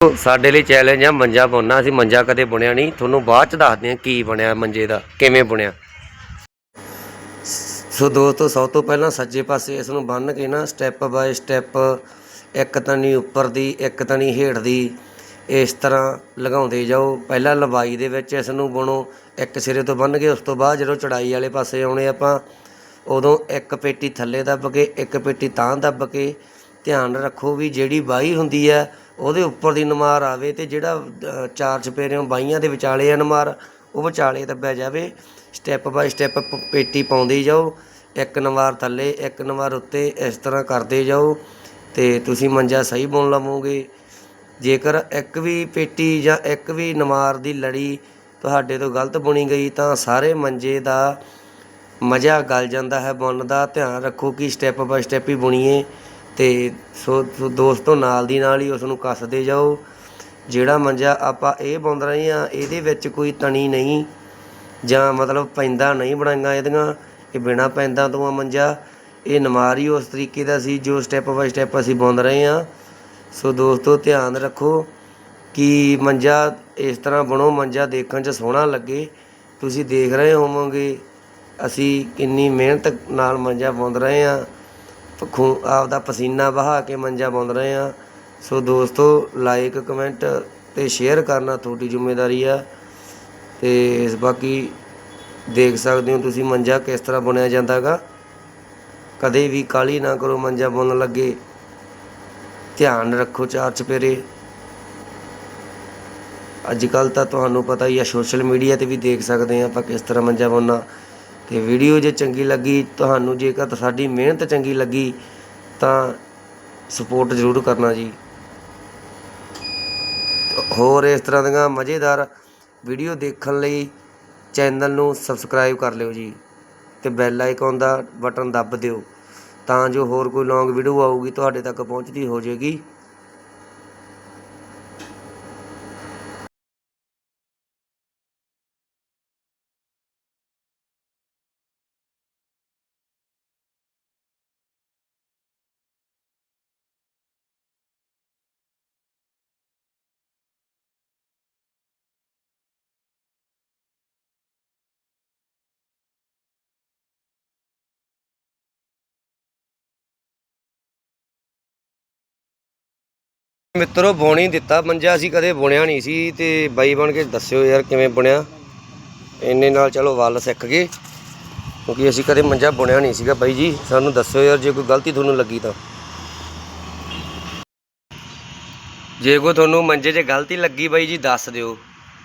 ਸਾਡੇ ਲਈ ਚੈਲੰਜ ਆ, ਮੰਜਾ ਬੁਣਨਾ, ਅਸੀਂ ਮੰਜਾ ਕਦੇ ਬੁਣਿਆ ਨਹੀਂ। ਤੁਹਾਨੂੰ ਬਾਅਦ ਚ ਦੱਸਦੇ ਹਾਂ ਕੀ ਬਣਿਆ ਮੰਜੇ ਦਾ, ਕਿਵੇਂ ਬੁਣਿਆ। ਸੋ ਦੋਸਤੋ, ਸਭ ਤੋਂ ਪਹਿਲਾਂ ਸੱਜੇ ਪਾਸੇ ਇਸ ਨੂੰ ਬੰਨ੍ਹ ਕੇ ਨਾ ਸਟੈਪ ਬਾਏ ਸਟੈਪ ਇੱਕ ਤਣੀ ਉੱਪਰ ਦੀ, ਇੱਕ ਤਣੀ ਹੇਠ ਦੀ, ਇਸ ਤਰ੍ਹਾਂ ਲਗਾਉਂਦੇ ਜਾਓ। ਪਹਿਲਾਂ ਲੰਬਾਈ ਦੇ ਵਿੱਚ ਇਸ ਨੂੰ ਬੁਣੋ, ਇੱਕ ਸਿਰੇ ਤੋਂ ਬੰਨ੍ਹ ਕੇ, ਉਸ ਤੋਂ ਬਾਅਦ ਜਦੋਂ ਚੜਾਈ ਵਾਲੇ ਪਾਸੇ ਆਉਣੇ ਆਪਾਂ, ਉਦੋਂ ਇੱਕ ਪੇਟੀ ਥੱਲੇ ਦੱਬ ਕੇ, ਇੱਕ ਪੇਟੀ ਤਾਂ ਦੱਬ ਕੇ, ਧਿਆਨ ਰੱਖੋ ਵੀ ਜਿਹੜੀ ਬਾਈ ਹੁੰਦੀ ਹੈ ਉਹਦੇ ਉੱਪਰ ਦੀ ਨਮਾਰ ਆਵੇ ਤੇ ਜਿਹੜਾ ਚਾਰ ਚਪੇਰਿਓਂ ਬਾਈਆਂ ਦੇ ਵਿਚਾਲੇ ਆ ਨਮਾਰ, ਉਹ ਵਿਚਾਲੇ ਦੱਬਿਆ ਜਾਵੇ। ਸਟੈਪ ਬਾਈ ਸਟੈਪ ਪੇਟੀ ਪਾਉਂਦੇ ਜਾਓ। ਇੱਕ ਨਵਾਰ ਥੱਲੇ, ਇੱਕ ਨਵਾਰ ਉੱਤੇ, ਇਸ ਤਰ੍ਹਾਂ ਕਰਦੇ ਜਾਓ ਤੇ ਤੁਸੀਂ ਮੰਜਾ ਸਹੀ ਬੁਣ ਲਵੋਗੇ। ਜੇਕਰ ਇੱਕ ਵੀ ਪੇਟੀ ਜਾਂ ਇੱਕ ਵੀ ਨਮਾਰ ਦੀ ਲੜੀ ਤੁਹਾਡੇ ਤੋਂ ਗਲਤ ਬੁਣੀ ਗਈ ਤਾਂ ਸਾਰੇ ਮੰਜੇ ਦਾ ਮਜ਼ਾ ਗਲ ਜਾਂਦਾ ਹੈ ਬੁਣ ਦਾ। ਧਿਆਨ ਰੱਖੋ ਕਿ ਸਟੈਪ ਬਾਈ ਸਟੈਪ ਹੀ ਬੁਣੀਏ। ਤੇ ਸੋ ਸੋ ਦੋਸਤੋ ਨਾਲ ਦੀ ਨਾਲ ਹੀ ਉਸ ਨੂੰ ਕੱਸਦੇ ਜਾਓ। ਜਿਹੜਾ ਮੰਜਾ ਆਪਾਂ ਇਹ ਬੁਣ ਰਹੇ ਆ ਇਹਦੇ ਵਿੱਚ ਕੋਈ ਤਣੀ ਨਹੀਂ, ਜਾਂ ਮਤਲਬ ਪੈਂਦਾ ਨਹੀਂ ਬਣਾਈਆਂ ਇਹਦੀਆਂ। ਇਹ ਬਿਨਾ ਪੈਂਦਾ ਤੋਂ ਆ ਮੰਜਾ। ਇਹ ਨਮਾਰੀ ਉਸ ਤਰੀਕੇ ਦਾ ਸੀ ਜੋ ਸਟੈਪ ਬਾਈ ਸਟੈਪ ਅਸੀਂ ਬੁਣ ਰਹੇ ਆ ਸੋ ਦੋਸਤੋ, ਧਿਆਨ ਰੱਖੋ ਕਿ ਮੰਜਾ ਇਸ ਤਰ੍ਹਾਂ ਬਣੋ, ਮੰਜਾ ਦੇਖਣ 'ਚ ਸੋਹਣਾ ਲੱਗੇ। ਤੁਸੀਂ ਦੇਖ ਰਹੇ ਹੋਵੋਗੇ, ਅਸੀਂ ਕਿੰਨੀ ਮਿਹਨਤ ਨਾਲ ਮੰਜਾ ਬੁਣ ਰਹੇ ਆ ਖੂਨ, ਆਪਦਾ ਪਸੀਨਾ ਵਹਾ ਕੇ ਮੰਜਾ ਬੁਣ ਰਹੇ ਆ ਸੋ ਦੋਸਤੋ ਲਾਈਕ ਕਮੈਂਟ ਤੇ ਸ਼ੇਅਰ ਕਰਨਾ ਤੁਹਾਡੀ ਜ਼ਿੰਮੇਵਾਰੀ ਆ। ਤੇ ਇਸ ਬਾਕੀ ਦੇਖ ਸਕਦੇ ਹੋ ਤੁਸੀਂ ਮੰਜਾ ਕਿਸ ਤਰ੍ਹਾਂ ਬੁਣਿਆ ਜਾਂਦਾਗਾ ਕਦੇ ਵੀ ਕਾਲੀ ਨਾ ਕਰੋ ਮੰਜਾ ਬੁਣਨ ਲੱਗੇ। ਧਿਆਨ ਰੱਖੋ ਚਾਰ ਚਪੇਰੇ ਅੱਜ ਕੱਲ ਤਾਂ ਤੁਹਾਨੂੰ ਪਤਾ ਹੀ ਆ ਸੋਸ਼ਲ ਮੀਡੀਆ ਤੇ ਵੀ ਦੇਖ ਸਕਦੇ ਆ ਆਪਾਂ ਕਿਸ ਤਰ੍ਹਾਂ ਮੰਜਾ ਬੁਣਨਾ। ਤੇ ਵੀਡੀਓ ਜੇ ਚੰਗੀ ਲੱਗੀ, ਤੁਹਾਨੂੰ ਜੇਕਰ ਸਾਡੀ ਮਿਹਨਤ ਚੰਗੀ ਲੱਗੀ, ਤਾਂ ਸਪੋਰਟ ਜ਼ਰੂਰ ਕਰਨਾ ਜੀ। ਹੋਰ ਇਸ ਤਰ੍ਹਾਂ ਦੀਆਂ ਮਜ਼ੇਦਾਰ ਵੀਡੀਓ ਦੇਖਣ ਲਈ ਚੈਨਲ ਨੂੰ ਸਬਸਕ੍ਰਾਈਬ ਕਰ ਲਿਓ ਜੀ ਤੇ ਬੈਲ ਆਈਕਨ ਦਾ ਬਟਨ ਦੱਬ ਦਿਓ, ਤਾਂ ਜੋ ਹੋਰ ਕੋਈ ਲੌਂਗ ਵੀਡੀਓ ਆਊਗੀ, ਤੁਹਾਡੇ ਤੱਕ ਪਹੁੰਚਦੀ ਹੋ ਜਾਏਗੀ ਮਿੱਤਰੋ, ਬੁਣੀ ਦਿੱਤਾ। ਮੰਜਾ ਅਸੀਂ ਕਦੇ ਬੁਣਿਆ ਨਹੀਂ ਸੀ ਤੇ ਬਾਈ ਬਣ ਕੇ ਦੱਸਿਓ ਯਾਰ ਕਿਵੇਂ ਬੁਣਿਆ। ਇੰਨੇ ਨਾਲ ਚਲੋ ਵੱਲ ਸਿੱਖ ਗਏ। ਕਿਉਂਕਿ ਅਸੀਂ ਕਦੇ ਮੰਜਾ ਬੁਣਿਆ ਨਹੀਂ ਸੀਗਾ ਬਾਈ ਜੀ। ਸਾਨੂੰ ਦੱਸਿਓ ਯਾਰ, ਜੇ ਕੋਈ ਗਲਤੀ ਤੁਹਾਨੂੰ ਲੱਗੀ ਤਾਂ। ਜੇ ਕੋਈ ਤੁਹਾਨੂੰ ਮੰਜੇ 'ਚ ਗਲਤੀ ਲੱਗੀ ਬਾਈ ਜੀ, ਦੱਸ ਦਿਓ।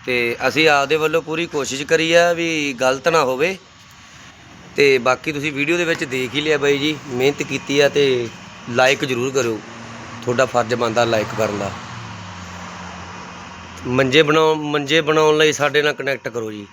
ਤੇ ਅਸੀਂ ਆਪਦੇ ਵੱਲੋਂ ਪੂਰੀ ਕੋਸ਼ਿਸ਼ ਕਰੀ ਆ ਵੀ ਗਲਤ ਨਾ ਹੋਵੇ। ਤੇ ਬਾਕੀ ਤੁਸੀਂ ਵੀਡੀਓ ਦੇ ਵਿੱਚ ਦੇਖ ਹੀ ਲਿਆ ਬਾਈ ਜੀ। ਮਿਹਨਤ ਕੀਤੀ ਆ ਤੇ ਲਾਈਕ ਜ਼ਰੂਰ ਕਰਿਓ। ਤੁਹਾਡਾ ਫਰਜ਼ ਬਣਦਾ ਲਾਈਕ ਕਰਨ ਦਾ। ਮੰਜੇ ਬਣਾਉਣ ਮੰਜੇ ਬਣਾਉਣ ਲਈ ਸਾਡੇ ਨਾਲ ਕਨੈਕਟ ਕਰੋ ਜੀ।